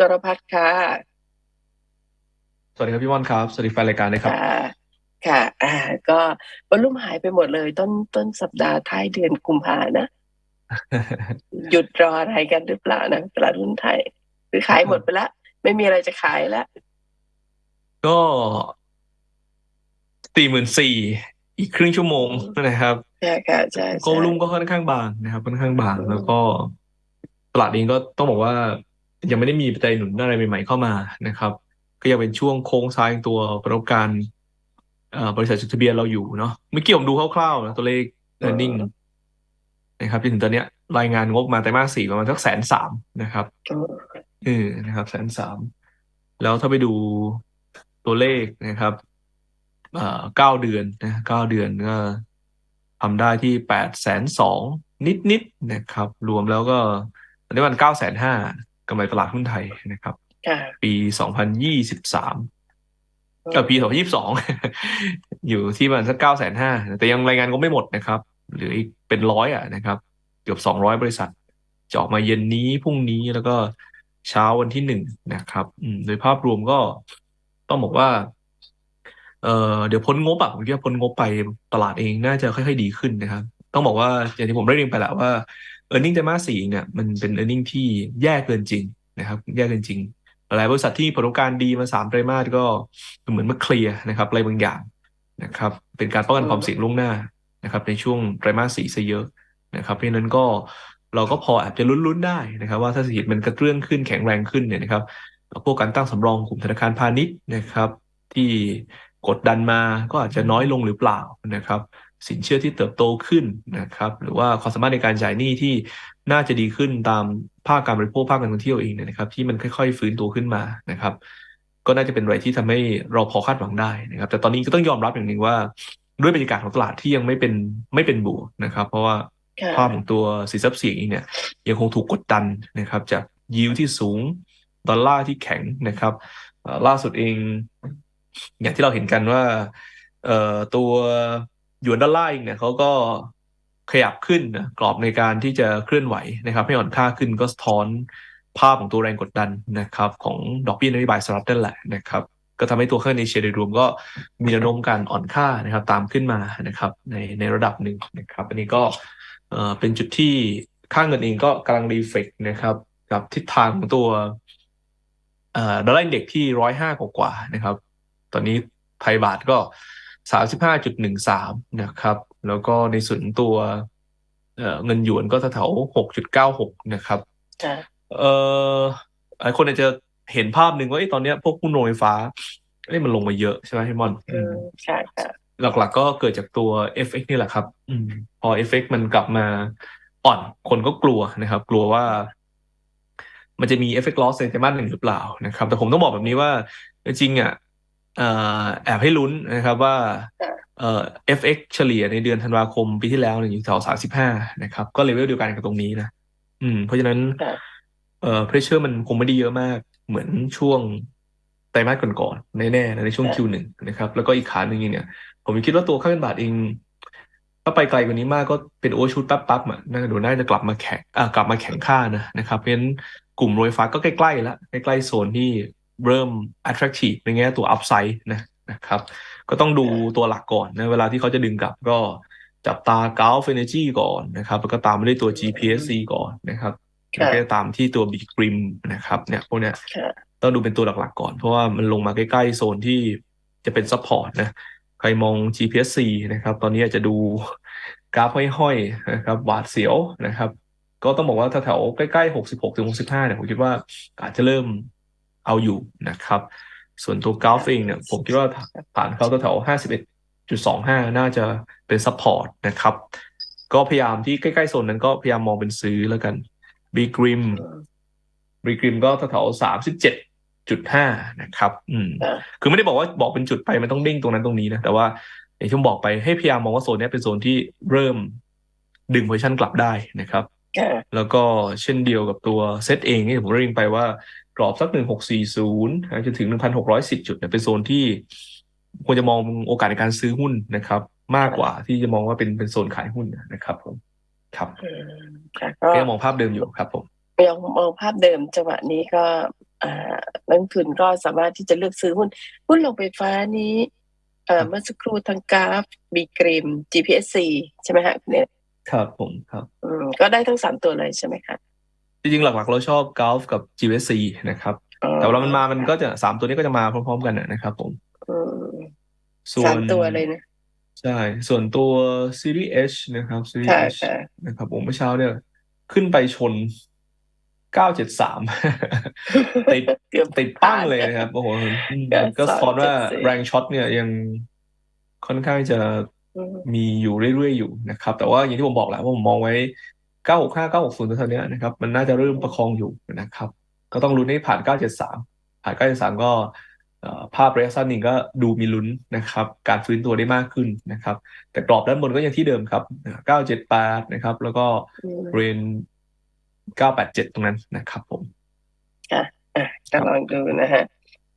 กรพัฒน์ค่ะสวัสดีครับพี่ม่อนครับ สวัสดีแฟนรายการนะครับ ค่ะค่ะ อ่า ก็วอลลุ่มหายไปหมดเลย ต้นต้นสัปดาห์ท้ายเดือนกุมภานะ หยุดรออะไรกันหรือเปล่านะตลาดหุ้นไทยหรือขายหมดไปละ ไม่มีอะไรจะขายแล้วก็สี่หมื่นสี่อีกครึ่งชั่วโมงนะครับใช่ค่ะใช่ก็ใช่ลุ่มก็ค่อนข้างบางนะครับ ค่อนข้างบางแล้วก็ตลาดเองก็ต้องบอกว่า ยังไม่ได้มีปัจจัยหนุนอะไรใหม่ ๆ เข้ามานะครับ ก็ยังเป็นช่วงโค้งซ้ายของตัวประกอบการเอ่อบริษัทจดทะเบียนเราอยู่เนาะเมื่อกี้ผมดูคร่าวๆนะตัวเลข earning นะครับจนถึงตอนเนี้ยรายงานงบมาไตรมาสสี่ประมาณสักแสนสามนะครับอืมเออนะครับแสนสามแล้วถ้าไปดูตัวเลขนะครับเอ่อเก้าเดือนนะเก้าเดือนก็ทำได้ที่แปดแสนสองนิดนิดๆนะครับ รวมแล้วก็ตอนนี้มันเก้าแสนห้า กำไรตลาดหุ้นไทยนะครับค่ะปีสองพันยี่สิบสามกับปีสองพันยี่สิบสองอยู่ที่ประมันสักเก้าแสนห้าแต่ยังรายงานก็ไม่หมดนะครับเหลืออีกเป็นร้อยอะนะครับ เกือบสองร้อยบริษัทจะออกมาเย็นนี้พรุ่งนี้แล้วก็เช้าวันที่หนึ่งนะครับอืมโดยภาพรวมก็ต้องบอกว่าเอ่อเดี๋ยวพ้นงบอะผมคิดว่าพ้นงบไปตลาดเองน่าจะค่อยๆดีขึ้นนะครับ ต้องบอกว่าอย่างที่ผมได้เรียนไปแล้วว่า e a r n i n g ไตรมาสสี่เนี่ยมันเป็น e a r n i n g ที่แย่เกินจริงนะครับแย่เกินจริง หลายบริษัทที่ผลประกอบการดีมาสามไตรมาสก็เหมือนมาเคลียร์นะครับอะไรบางอย่างนะครับเป็นการป้องกันความเสี่ยงล่วงหน้านะครับในช่วงไตรมาสสี่ซะเยอะนะครับเพราะฉะนั้นก็เราก็พออาจจะลุ้นๆได้นะครับ ว่าถ้าเศรษฐกิจมันกระเตื้องขึ้นแข็งแรงขึ้นเนี่ยนะครับพวกการตั้งสำรองกลุ่มธนาคารพาณิชย์นะครับ ที่กดดันมาก็อาจจะน้อยลงหรือเปล่านะครับ สินเชื่อที่เติบโตขึ้นนะครับ หรือว่าความสามารถในการจ่ายหนี้ที่น่าจะดีขึ้นตามภาคการบริโภคภาคการท่องเที่ยวเองเนี่ยนะครับ ที่มันค่อยๆ ฟื้นตัวขึ้นมานะครับ ก็น่าจะเป็นอะไรที่ทำให้เราพอคาดหวังได้นะครับ แต่ตอนนี้ก็ต้องยอมรับอย่างหนึ่งว่า ด้วยบรรยากาศของตลาดที่ยังไม่เป็นไม่เป็นบวกนะครับ เพราะว่าค่ะภาพของตัวสินทรัพย์เสี่ยงเองเนี่ย ยังคงถูกกดดันนะครับ จากยิวที่สูงดอลลาร์ที่แข็งนะครับเอ่อล่าสุดเอง อย่างที่เราเห็นกันว่าเอ่อตัว หยวนดอลลาร์เองเนี่ยเขาก็ขยับขึ้นนะกรอบในการที่จะเคลื่อนไหวนะครับ ให้อ่อนค่าขึ้นก็สะท้อนภาพของตัวแรงกดดันนะครับของดอกเบี้ยนโยบายสหรัฐนั่นแหละนะครับก็ทำให้ตัวค่าเงินเอเชียโดยรวมก็มีแนวโน้มการอ่อนค่านะครับ ตามขึ้นมานะครับ ในในระดับหนึ่งนะครับ อันนี้ก็เอ่อเป็นจุดที่ค่าเงินเองก็กำลังรีเฟกนะครับ กับทิศทางของตัวเออดอลลาร์อินเด็กที่ร้อยห้ากว่านะครับ ตอนนี้ไทยบาทก็ สามสิบห้าจุดหนึ่งสามนะครับ แล้วก็ในส่วนของตัวเอ่อเงินหยวนก็แถวหกจุดเก้าหกนะครับค่ะเอ่อหลายคนอาจจะเห็นภาพหนึ่งว่าเอ้ยตอนเนี้ยพวกหุ้นโรงไฟฟ้าเอ้ยมันลงมาเยอะใช่ไหมพี่มอนอือืมมใช่ค่ะหลักๆก็เกิดจากตัว FX นี่แหละครับอืมพอ FX มันกลับมาอ่อนคนก็กลัวนะครับ กลัวว่า มันจะมี FX loss ในไตรมาสหนึ่งหรือเปล่านะครับ แต่ผมต้องบอกแบบนี้ว่าจริงๆอะเอ่อ แอบให้ลุ้นนะครับว่าเอ่อ FX เฉลี่ยในเดือนธันวาคมปีที่แล้วเนี่ยอยู่แถวสามสิบห้านะครับ ก็เลเวลเดียวกันกับตรงนี้นะอืม เพราะฉะนั้นค่ะเอ่อ pressure มันคงไม่ได้เยอะมาก เหมือนช่วงไตรมาสก่อนๆแน่ๆนะในช่วงค่ะ Q1 นะครับ แล้วก็อีกขาหนึ่งเนี่ย ผมคิดว่าตัวค่าเงินบาทเอง ถ้าไปไกลกว่านี้มากก็เป็นโอเวอร์ชูตปั๊บปั๊บๆอะน่าจะดูน่าจะกลับมาแข็งอ่ากลับมาแข็งค่านะนะครับเพราะฉะนั้นกลุ่มโรยฟ้าก็ใกล้ๆแล้วใกล้ๆโซนที่ เริ่ม attractive ในแง่ตัว upside นะนะครับก็ต้องดูตัวหลักก่อนนะเวลาที่เขาจะดึงกลับก็จับตา Gulf Energy ก่อนนะครับแล้วก็ตามมาด้วยตัว GPSC ก่อนนะครับค่ะแล้วก็ตามที่ตัว Big Grim นะครับเนี่ยพวกเนี้ยค่ะต้องดูเป็นตัวหลักๆก่อน เพราะว่ามันลงมาใกล้ๆโซนที่จะเป็นซัพพอร์ตนะใครมอง GPSC นะครับ ตอนนี้อาจจะดูกราฟห้อยๆนะครับหวาดเสียวนะครับ ก็ต้องบอกว่าแถวๆใกล้ๆ 66ถึง65เนี่ยผมคิดว่าอาจจะเริ่ม เอาอยู่นะครับ ส่วนตัวกราฟเองเนี่ยผมคิดว่าผ่านเขาแถวๆ51.25น่าจะเป็นซัพพอร์ตนะครับ ก็พยายามที่ใกล้ๆโซนนั้นก็พยายามมองเป็นซื้อแล้วกัน Big Grim บริกริมก็แถวสามสิบเจ็ดจุดห้านะครับ อืมค่ะคือไม่ได้บอกว่าบอกเป็นจุดไปมันต้องเด้งตรงนั้นตรงนี้นะ แต่ว่าอย่างที่ผมบอกไปให้พยายามมองว่าโซนเนี้ยเป็นโซนที่เริ่มดึงโพซิชันกลับได้นะครับค่ะแล้วก็เช่นเดียวกับตัวเซตเองที่ผมเรียนไปว่า กรอบสักหนึ่งหกสี่ศูนย์จนถึงหนึ่งพันหกร้อยสิบจุดเนี่ยเป็นโซนที่ควรจะมองโอกาสในการซื้อหุ้นนะครับ มากกว่าที่จะมองว่าเป็นเป็นโซนขายหุ้นนะครับผมครับอืมค่ะก็ก็ยังมองภาพเดิมอยู่ครับผมยังมองภาพเดิมจังหวะนี้ก็อ่านักลงทุนก็สามารถที่จะเลือกซื้อหุ้น หุ้นโรงไฟฟ้านี้เอ่อเมื่อสักครู่ทางกราฟบีกริม GPSC ใช่ไหมฮะเนี่ยครับผมครับอืมก็ได้ทั้งสามตัวเลยใช่ไหมคะ จริงๆ หลักๆ เราชอบกอล์ฟกับ GSC นะครับอ๋อแต่เวลามันมามันก็จะสามตัวนี้ก็จะมาพร้อมๆ กันนะครับผมอืมส่วนสามตัวเลยนะ ใช่ ส่วนตัว Series H นะครับ Series ค่ะ H ค่ะนะครับผมเมื่อเช้าเนี่ย ขึ้นไปชน973ติดเกือบติดปั้งเลยนะครับโอ้โหอืมก็ก็สะท้อนว่า274แรงช็อตเนี่ยยังค่อนข้างจะอืมมีอยู่เรื่อยๆอยู่นะครับ แต่ว่าอย่างที่ผมบอกแหละว่าผมมองไว้ 965 960ตัวเนี้ยนะครับ มันน่าจะเริ่มประคองอยู่นะครับ ก็ต้องลุ้นให้ผ่าน 973 ผ่าน 973 ก็เอ่อภาพระยะสั้นนี่ก็ดูมีลุ้นนะครับ การฟื้นตัวได้มากขึ้นนะครับ แต่กรอบด้านบนก็ยังที่เดิมครับ 978 นะครับ แล้วก็อืมเรน987 ตรงนั้นนะครับผมอะก็ลองดูนะฮะ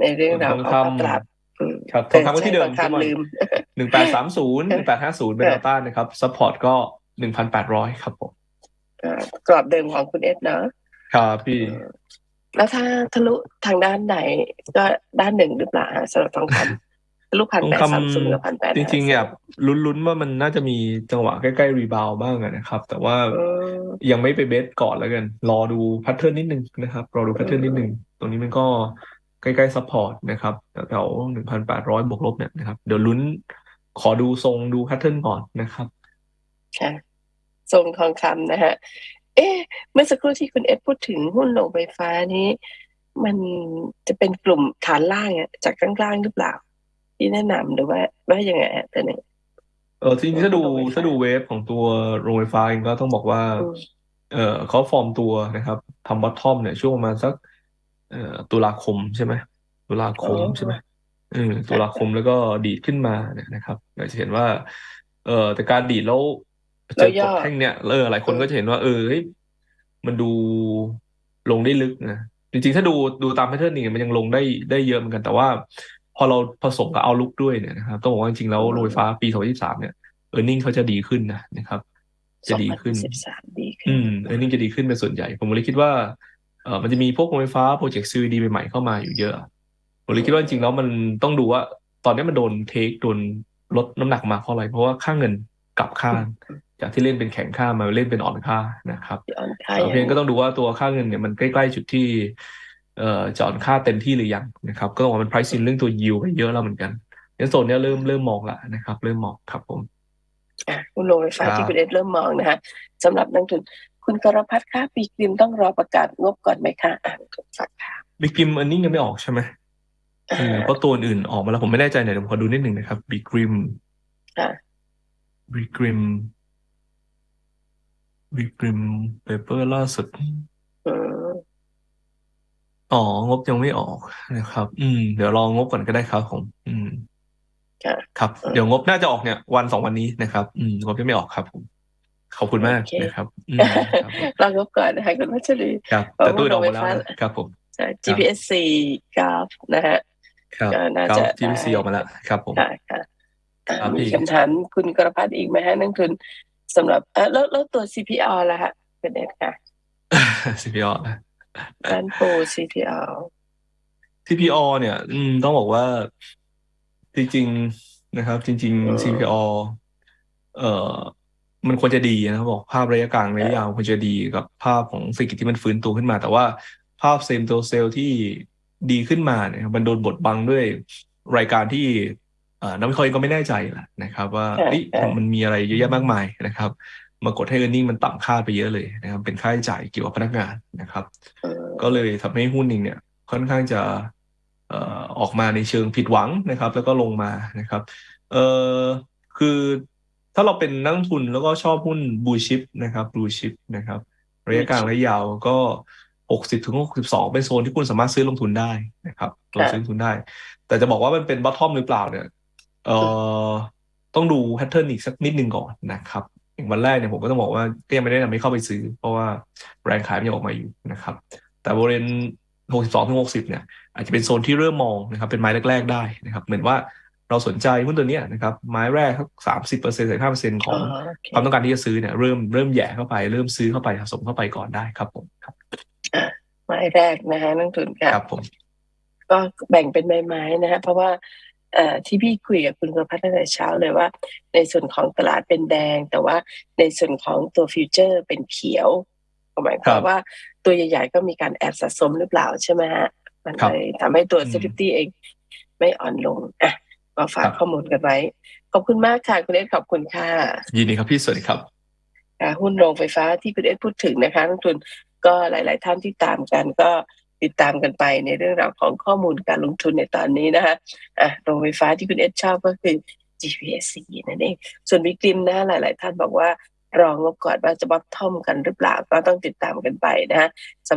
ในเรื่องราวของทองคำตลาดอืมครับทองคำก็ที่เดิมใช่ทองคำลืมหนึ่งแปดสามศูนย์หนึ่งแปดห้าศูนย์เป็นแนวต้านนะครับซัพพอร์ตก็หนึ่งพันแปดร้อยครับผมอ่า กรอบเดิมของคุณเอสเนาะครับพี่ แล้วถ้าทะลุทางด้านไหน ก็ด้านหนึ่งหรือเปล่าฮะสำหรับทองคำทะลุพันทองแปดคำสามศูนย์กับพันแปดจริงๆเนี่ยลุ้นๆว่ามันน่าจะมีจังหวะใกล้ๆรีบาวบ้างอะนะครับ แต่ว่ายังไม่ไปเบสก่อนแล้วกัน รอดูแพทเทิร์นนิดนึงนะครับ รอดูแพทเทิร์นนิดนึง ตรงนี้มันก็ใกล้ๆซัพพอร์ตนะครับแถวๆหนึ่งพันแปดร้อยบวกลบเนี่ยนะครับ เดี๋ยวลุ้นขอดูทรงดูแพทเทิร์นก่อนนะครับค่ะ ทรงทองคำนะฮะ เอ๊ะเมื่อสักครู่ที่คุณเอสพูดถึงหุ้นโรงไฟฟ้านี้ มันจะเป็นกลุ่มฐานล่างอะจากข้างล่างหรือเปล่า ที่แนะนำหรือว่าว่ายังไงฮะตัวนี้เออจริงๆถ้าดูถ้าดูเวฟของตัวโรงไฟฟ้าเองก็ต้องบอกว่า เออเขาฟอร์มตัวนะครับทำบอททอมเนี่ยช่วงประมาณสักเอ่อตุลาคมใช่ไหมตุลาคมใช่ไหมเออตุลาคมแล้วก็ดีดขึ้นมาเนี่ยนะครับเราจะเห็นว่า เออแต่การดีดแล้ว เจอกดแท่งเนี่ยเออหลายคนก็จะเห็นว่า เออเฮ้ยมันดูลงได้ลึกนะจริงๆ ถ้าดูดูตามแพทเทิร์นนี่มันยังลงได้ได้เยอะเหมือนกัน แต่ว่า พอเราผสมกับเอาลุกด้วยเนี่ยนะครับต้องบอกว่าจริงๆแล้วโรงไฟฟ้าปี2023เนี่ยเออร์เน็งเขาจะดีขึ้นนะนะครับ จะดีขึ้นสิบสามดีขึ้น อืมเออร์เน็งจะดีขึ้นเป็นส่วนใหญ่ ผมเลยคิดว่าเออมันจะมีพวกโรงไฟฟ้าโปรเจกต์ CVD ใหม่ๆเข้ามาอยู่เยอะ ผมเลยคิดว่าจริงๆแล้วมันต้องดูว่า ตอนนี้มันโดนเทคโดนลดน้ำหนักมาเพราะอะไร เพราะว่าค่าเงินกลับข้าง จากที่เล่นเป็นแข็งค่ามาเล่นเป็นอ่อนค่านะครับย้อนค่าเอ่อยังเพียงก็ต้องดูว่าตัวค่าเงินเนี่ยมันใกล้ๆจุดที่เอ่อจะอ่อนค่าเต็มที่หรือยังนะครับ ก็ต้องบอกว่ามัน price in เรื่องตัว yield ไปเยอะแล้วเหมือนกันในโซนเนี้ยเริ่มเริ่มมองละนะครับ เริ่มมองครับผมอะหุ้นโรงไฟฟ้าครับที่คุณเอสเริ่มมองนะฮะสำหรับนักลงทุนคุณกรพัฒน์คะปีกริมต้องรอประกาศงบก่อนไหมคะอ่านฝากค่ะบิ๊กกิมอันนี้ยังไม่ออกใช่ไหมเออเพราะตัวอื่นออกมาแล้วผมไม่แน่ใจเนี่ยวผมขอดูนิดหนึ่งนะครับบิ๊กริมค่ะบิ๊กริม บิ๊กริมเปเปอร์ล่าสุดอืมอ๋องบยังไม่ออกนะครับ อืม เดี๋ยวรองบก่อนก็ได้ครับผม อืมค่ะครับเออเดี๋ยวงบน่าจะออกเนี่ยวันสองวันนี้นะครับ อืมงบยังไม่ออกครับผมขอบคุณมากโอเคนะครับอืมครับผมรองบก่อนนะคะคุณวัชรีครับเพราะแต่ตู้ว่าออกมาแล้วโรงไฟฟ้านะครับผมใช่ GPS 4กราฟนะฮะครับก็น่าเก้าจะ GPC ได้ออกมาแล้วครับผมค่ะค่ะอ่าครับมีพี่คำถามคุณกรพัฒน์อีกไหมฮะนักลงทุน สำหรับเออแล้วแล้วตัว CPO ล่ะฮะเป็นเด็ดค่ะ CPO นะด้านโปร CPO CPO เนี่ยอืมต้องบอกว่าจริงๆนะครับ จริงเออๆ CPO เอ่อมันควรจะดีนะครับบอกภาพระยะกลางระยะยาวควรจะดีกับภาพของเศรษฐกิจที่มันฟื้นตัวขึ้นมา แต่ว่าภาพเซมตัวเซลล์ที่ดีขึ้นมาเนี่ยมันโดนบดบังด้วยรายการที่เอ่อ นักวิเคราะห์เองก็ไม่แน่ใจแหละนะครับ ว่าใช่เอ้ยใช่มันมีอะไรเยอะแยะมากมายนะครับ มากดให้ e a r n i n g มันต่ำค่าไปเยอะเลยนะครับ เป็นค่าใช้จ่ายเกี่ยวกับพนักงานนะครับเออก็เลยทำให้หุ้นเองเนี่ยค่อนข้างจะเอ่อออกมาในเชิงผิดหวังนะครับ แล้วก็ลงมานะครับเออคือถ้าเราเป็นนักลงทุนแล้วก็ชอบหุ้นบูชิปนะครับบูชิปนะครับ ระยะกลางระยะยาวก็หกสิบถึงหกสิบสองเป็นโซนที่คุณสามารถซื้อลงทุนได้นะครับลงซื้อลงทุนได้ แต่จะบอกว่ามันเป็นบอททอมหรือเปล่าเนี่ย เออต้องดูแพทเทิร์นอีกสักนิดนึงก่อนนะครับอย่างวันแรกเนี่ยผมก็ต้องบอกว่าก็ยังไม่ได้แนะนำให้เข้าไปซื้อ เพราะว่าแรงขายมันยังออกมาอยู่นะครับ แต่บริเวณ62ถึง60 เนี่ย อาจจะเป็นโซนที่เริ่มมองนะครับเป็นไม้แรก ๆ ได้นะครับ เหมือนว่าเราสนใจหุ้นตัวเนี้ยนะครับ ไม้แรกสักสามสิบเปอร์เซ็นต์ห้าเปอร์เซ็นต์ขอ๋อองโอเคความต้องการที่จะซื้อเนี่ยเริ่มเริ่มแหย่เข้าไป เริ่มซื้อเข้าไปสะสมเข้าไปก่อนได้ครับผมครับไม้แรกนะคะนักลงทุนค่ะครับผมก็แบ่งเป็นไม้ๆนะฮะเพราะว่าเอ่อ ที่พี่คุยกับคุณกระพัฒน์ตั้งแต่เช้าเลยว่า ในส่วนของตลาดเป็นแดง แต่ว่าในส่วนของตัวฟิวเจอร์เป็นเขียวหมายความว่าตัวใหญ่ๆก็มีการแอบสะสมหรือเปล่าใช่ไหมฮะมันเลยทำให้ตัวอืม s ซ f t y เองไม่อ่อนลงอะก็ฝากข้อมูลกันไว้ ขอบคุณมากค่ะคุณเอสขอบคุณค่ะ ยินดีครับพี่สวัสดีครับค่ะหุ้นโรงไฟฟ้าที่คุณเอสพูดถึงนะคะนักลงทุนก็หลาย ๆ ท่านที่ตามกันก็ ติดตามกันไปในเรื่องราวของข้อมูลการลงทุนในตอนนี้นะคะอะโรงไฟฟ้าที่คุณเอสชอบก็คือ GPSC นั่นเอง ส่วนวิกริมนะหลาย ๆ ท่านบอกว่ารองบก่อนว่าจะบอททอมกันหรือเปล่าก็ต้องติดตามกันไปนะฮะสำหรับ